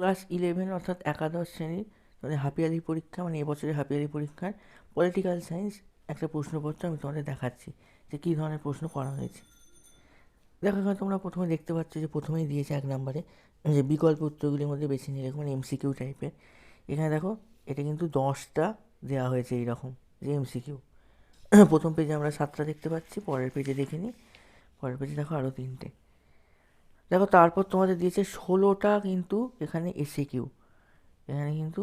Class eleven অর্থাৎ একাদশ শ্রেণির মানে হাফিয়ালি পরীক্ষা মানে এবছরের হাফিয়ালি পরীক্ষার পলিটিক্যাল সায়েন্স একটা প্রশ্নপত্র আমি তোমাদের দেখাচ্ছি যে কী ধরনের প্রশ্ন করা হয়েছে। দেখো, এখানে তোমরা প্রথমে দেখতে পাচ্ছ যে প্রথমেই দিয়েছে এক নম্বরে যে বিকল্প উত্তরগুলির মধ্যে বেছে নিয়ে লেখো মানে এমসিকিউ টাইপের এখানে দেখো, এটা কিন্তু দশটা দেওয়া হয়েছে এইরকম যে এমসিকিউ প্রথম পেজে আমরা সাতটা দেখতে পাচ্ছি, পরের পেজে দেখে নিই পরের পেজে দেখো আরও তিনটে। দেখো, তারপর তোমাদের দিয়েছে ষোলোটা কিন্তু এখানে এসে কিউ এখানে কিন্তু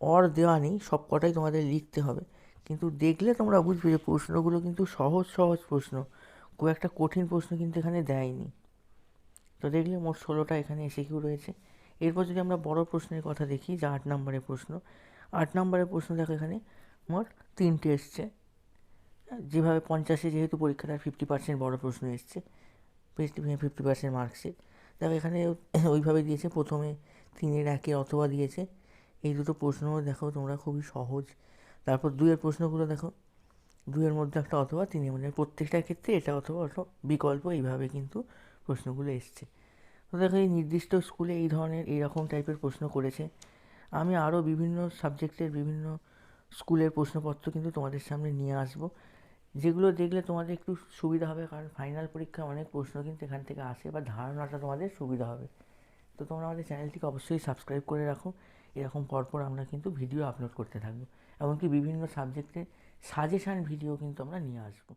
অর দেওয়া নেই, সব কটাই তোমাদের লিখতে হবে। কিন্তু দেখলে তোমরা বুঝবে যে প্রশ্নগুলো কিন্তু সহজ সহজ প্রশ্ন। খুব একটা কঠিন প্রশ্ন কিন্তু এখানে দেয়নি। তো দেখলে মোট ষোলোটা এখানে এসে কিউ রয়েছে। এরপর যদি আমরা বড় প্রশ্নের কথা দেখি, যা আট নম্বরের প্রশ্ন, আট নম্বরের প্রশ্ন দেখো এখানে মোট তিনটে এসছে। যেভাবে পঞ্চাশে যেহেতু পরীক্ষাটা ফিফটি পার্সেন্ট বড় প্রশ্ন এসছে। ফিফটি ফিফটি পার্সেন্ট মার্কসে দেখো এখানে ওইভাবে দিয়েছে, প্রথমে তিনের একে অথবা দিয়েছে। এই দুটো প্রশ্ন দেখো তোমরা খুবই সহজ। তারপর দুইয়ের প্রশ্নগুলো দেখো। দুইয়ের মধ্যে একটা অথবা, তিনের মধ্যে প্রত্যেকটার ক্ষেত্রে এটা অথবা অথবা বিকল্প, এইভাবে কিন্তু প্রশ্নগুলো এসছে। তো দেখো এই নির্দিষ্ট স্কুলে এই ধরনের, এইরকম টাইপের প্রশ্ন করেছে। আমি আরও বিভিন্ন সাবজেক্টের বিভিন্ন স্কুলের প্রশ্নপত্র কিন্তু তোমাদের সামনে নিয়ে আসব। যেগুলো দেখলে তোমাদের একটু সুবিধা হবে, কারণ ফাইনাল পরীক্ষা অনেক প্রশ্ন কিন্তু এখান থেকে আসে বা ধারণাটা তোমাদের সুবিধা হবে। তো তোমরা আমাদের চ্যানেলটিকে অবশ্যই সাবস্ক্রাইব করে রাখো। এরকম পরপর আমরা কিন্তু ভিডিও আপলোড করতে থাকব। এমনকি বিভিন্ন সাবজেক্টে সাজেশান ভিডিও কিন্তু আমরা নিয়ে আসব।